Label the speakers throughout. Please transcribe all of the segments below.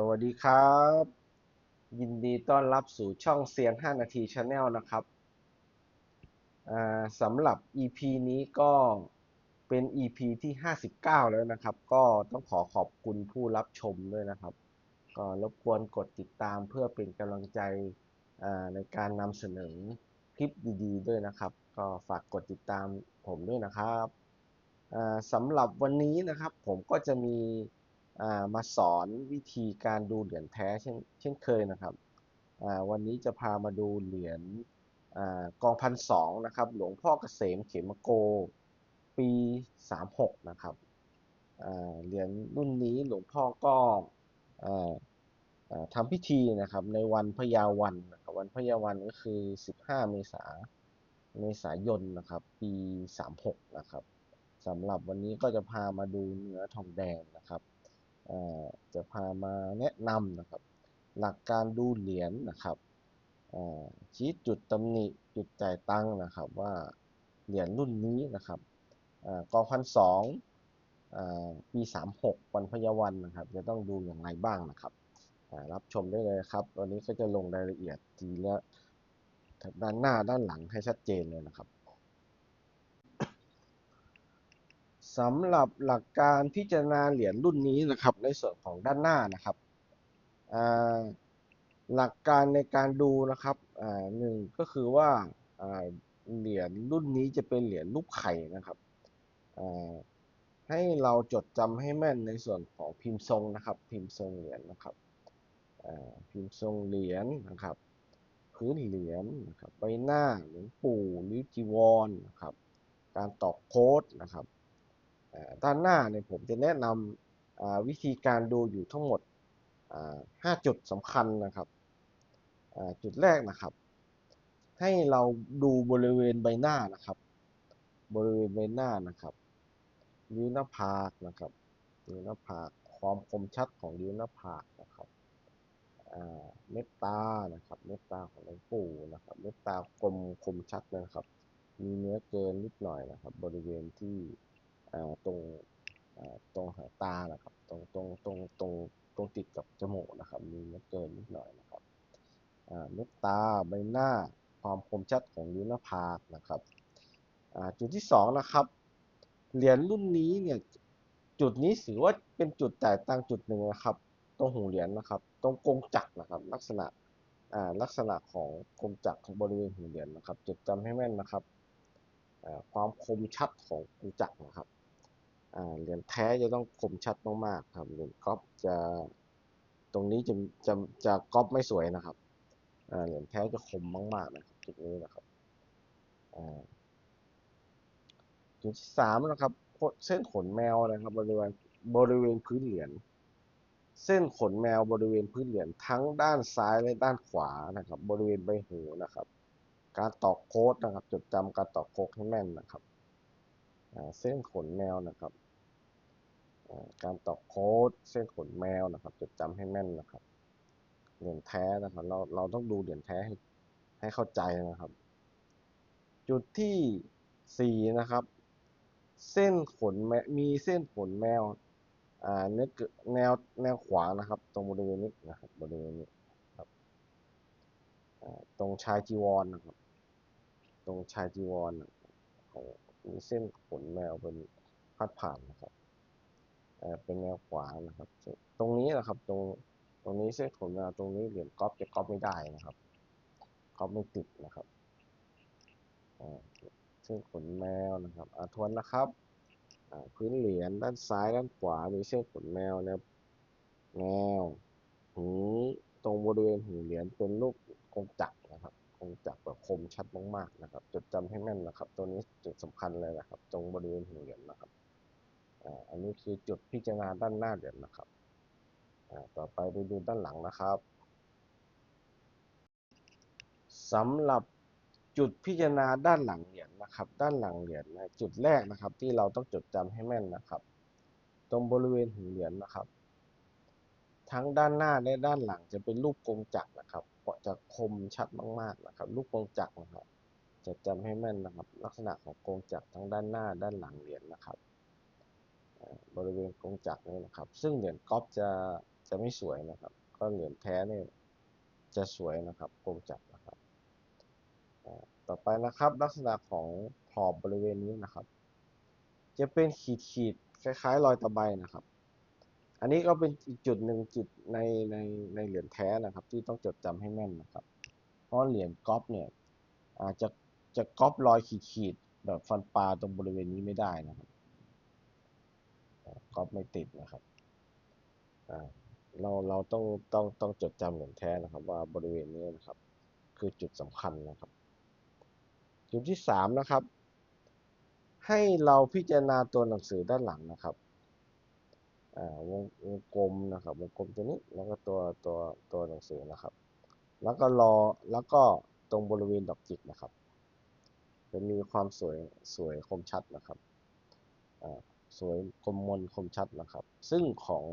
Speaker 1: สวัสดีครับ ยินดีต้อนรับสู่ช่องเซียน 5 นาทีชาแนลนะครับสำหรับ EP นี้ก็เป็น EP ที่ 59 แล้วนะครับ ก็ต้องขอขอบคุณผู้รับชมด้วยนะครับ ก็รบกวนกดติดตามเพื่อเป็นกำลังใจในการนำเสนอคลิปดีๆ ด้วยนะครับ ก็ฝากกดติดตามผมด้วยนะครับสำหรับวันนี้นะครับผมก็จะมี มาสอนวิธีการดูเหรียญแท้เช่นเช่นเคยนะครับวันนี้จะพามาดูเหรียญกองพันสองนะครับ หลวงพ่อเกษมเขมโก ปี 36 นะครับเหรียญรุ่นนี้หลวงพ่อก็อทำพิธีนะครับในวันพญาวันนะครับวันพญาวันก็คือ 15 เมษาเมษายนนะครับ ปี 36 นะครับสำหรับวันนี้ก็จะพามาดูเนื้อทองแดงนะครับ จะพามาแนะนำนะครับ หลักการดูเหรียญนะครับชี้จุดตำหนิจุดจ่ายตังค์นะครับว่าเหรียญรุ่นนี้นะครับกองพันสองอ่าปีสามหกวันพยาวันนะครับ จะต้องดูอย่างไรบ้างนะครับรับชมได้เลยครับวันนี้ก็จะลงรายละเอียดทีละด้านหน้าด้านหลังให้ชัดเจนเลยนะครับ สำหรับหลักการพิจารณาเหรียญรุ่นนี้นะครับ ในส่วนของด้านหน้านะครับหลักการในการดูนะครับหนึ่งก็คือว่าเหรียญรุ่นนี้จะเป็นเหรียญรูปไข่นะครับให้เราจดจำให้แม่นในส่วนของพิมพ์ทรงนะครับ พิมพ์ทรงเหรียญนะครับพิมพ์ทรงเหรียญนะครับ พื้นเหรียญนะครับใบหน้าหลวงปู่หรือจีวรนะครับ การตอกโค้ดนะครับ ด้านหน้าเนี่ยผมจะแนะนำวิธีการดูอยู่ทั้งหมดอ่าห้าจุดสำคัญนะครับจุดแรกนะครับ ให้เราดูบริเวณใบหน้านะครับ บริเวณใบหน้านะครับริ้วหน้าผากนะครับริ้วหน้าผากความคมชัดของริ้วหน้าผากนะครับเม็ดตานะครับเม็ดตาของหลวงปู่นะครับเม็ดตากลมคมชัดนะครับ มีเนื้อเกินนิดหน่อยนะครับ บริเวณที่ อ่าตรงอ่าตรงหางตานะครับ ตรงตรงตรงตรงตรงติดกับจมูกนะครับ มีเนื้อเกินนิดหน่อยนะครับอ่าเม็ดตาใบหน้าความคมชัดของริ้วหน้าผากนะครับอ่าจุดที่สองนะครับเหรียญรุ่นนี้เนี่ยจุดนี้ถือว่าเป็นจุดจ่ายตังจุดหนึ่งนะครับ ตรงหูเหรียญนะครับ ตรงกงจักรนะครับ ลักษณะอ่าลักษณะของกงจักรของบริเวณหูเหรียญนะครับจดจำให้แม่นนะครับอ่าความคมชัดของกงจักรนะครับ เหรียญแท้จะต้องคมชัดมากๆครับเหรียญก๊อปจะตรงนี้จะจะจะก๊อปไม่สวยนะครับเหรียญแท้จะคมมากๆนะครับจุดนี้นะครับจุดที่สามนะครับเส้นขนแมวนะครับบริเวณบริเวณพื้นเหรียญเส้นขนแมวบริเวณพื้นเหรียญทั้งด้านซ้ายและด้านขวานะครับ บริเวณใบหูนะครับ การตอกโค้ดนะครับจดจำการตอกโค้ดให้แม่นนะครับ เส้นขนแมวนะครับ การตอกโค้ดเส้นขนแมวนะครับจดจำให้แม่นนะครับเหรียญแท้นะครับเราเราต้องดูเหรียญแท้ให้ให้เข้าใจนะครับ จุดที่สี่นะครับ เส้นขนแมมีเส้นขนแมวอ่าเนื้อเกแนวแนวขวานะครับ ตรงบริเวณนี้นะครับบริเวณนี้ครับตรงชายจีวรนนะครับ ตรงชายจีวรนะครับของ มีเส้นขนแมวเป็นพัดผ่านนะครับเป็นแนวขวานะครับ ตรงนี้นะครับ ตรงตรงนี้เส้นขนแมวตรงนี้เหรียญก๊อปจะก๊อปไม่ได้นะครับก๊อปไม่ติดนะครับเส้นขนแมวนะครับอทวนนะครับพื้นเหรียญด้านซ้ายด้านขวา มีเส้นขนแมวนวแนวหูตรงบริเวณหูเหรียญเป็นรูปกงจักรนะครับ กงจักรแบบคมชัดมากๆนะครับ จดจำให้แม่นนะครับ ตัวนี้จุดสำคัญเลยนะครับ ตรงบริเวณหูเหรียญนะครับอ่าอันนี้คือจุดพิจารณาด้านหน้าเหรียญนะครับอ่าต่อไปไปดูด้านหลังนะครับสำหรับจุดพิจารณาด้านหลังเหรียญนะครับ ด้านหลังเหรียญนะจุดแรกนะครับ ที่เราต้องจดจำให้แม่นนะครับ ตรงบริเวณหูเหรียญนะครับ ทั้งด้านหน้าและด้านหลังจะเป็นรูปกงจักรนะครับ ก็จะคมชัดมากๆนะครับรูปกงจักรนะครับจดจำให้แม่นนะครับ ลักษณะของกงจักรทั้งด้านหน้าด้านหลังเหรียญนะครับ บริเวณกงจักรนี้นะครับ ซึ่งเหรียญก๊อปจะจะไม่สวยนะครับ ก็เหรียญแท้เนี่ยจะสวยนะครับคมจัดนะครับต่อไปนะครับลักษณะของขอบบริเวณนี้นะครับ จะเป็นขีดขีดๆคล้ายๆ รอยตะไบนะครับ อันนี้ก็เป็นอีกจุดหนึ่งจุดในในในเหรียญแท้นะครับ ที่ต้องจดจำให้แม่นนะครับ เพราะเหรียญก๊อปเนี่ยอาจจะจะก๊อปรอยขีดขีดแบบฟันปลาตรงบริเวณนี้ไม่ได้นะครับก๊อปไม่ติดนะครับเราเราต้องต้องต้องจดจำเหรียญแท้นะครับ ว่าบริเวณนี้นะครับ คือจุดสำคัญนะครับ จุดที่สามนะครับ ให้เราพิจารณาตัวหนังสือด้านหลังนะครับ อ่าวงวงกลมนะครับ วงกลมตัวนี้แล้วก็ตัวตัวตัวหนังสือนะครับ แล้วก็รอแล้วก็ตรงบริเวณดอกจิกนะครับ จะมีความสวยสวยคมชัดนะครับอ่าสวยคมมนคมชัดนะครับ ซึ่งของ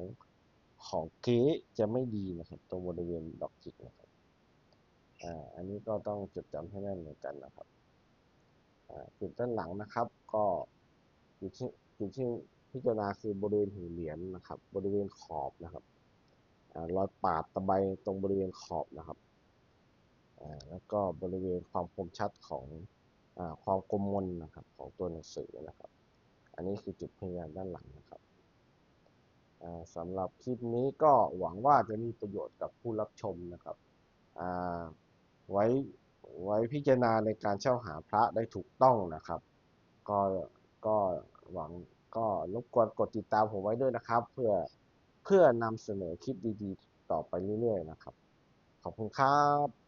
Speaker 1: ของเก๊จะไม่ดีนะครับ ตรงบริเวณดอกจิกนะครับอ่าอันนี้ก็ต้องจดจำให้แน่นเหมือนกันนะครับอ่าจุดด้านหลังนะครับ ก็จุดที่จุดที่ พิจารณาคือบริเวณหูเหรียญนะครับ บริเวณขอบนะครับอ่ารอยปาดตะไบตรงบริเวณขอบนะครับแล้วก็บริเวณความคมชัดของอความกลมมนนะครับของตัวหนังสือนะครับ อันนี้คือจุดพยานด้านหลังนะครับสำหรับคลิปนี้ก็หวังว่าจะมีประโยชน์กับผู้รับชมนะครับไว้ไว้พิจารณาในการเช่าหาพระได้ถูกต้องนะครับ ก็ก็หวัง ก็รบกวนกดติดตามผมไว้ด้วยนะครับ เพื่อเพื่อนำเสนอคลิปดีๆ ต่อไปเรื่อยๆนะครับ ขอบคุณครับ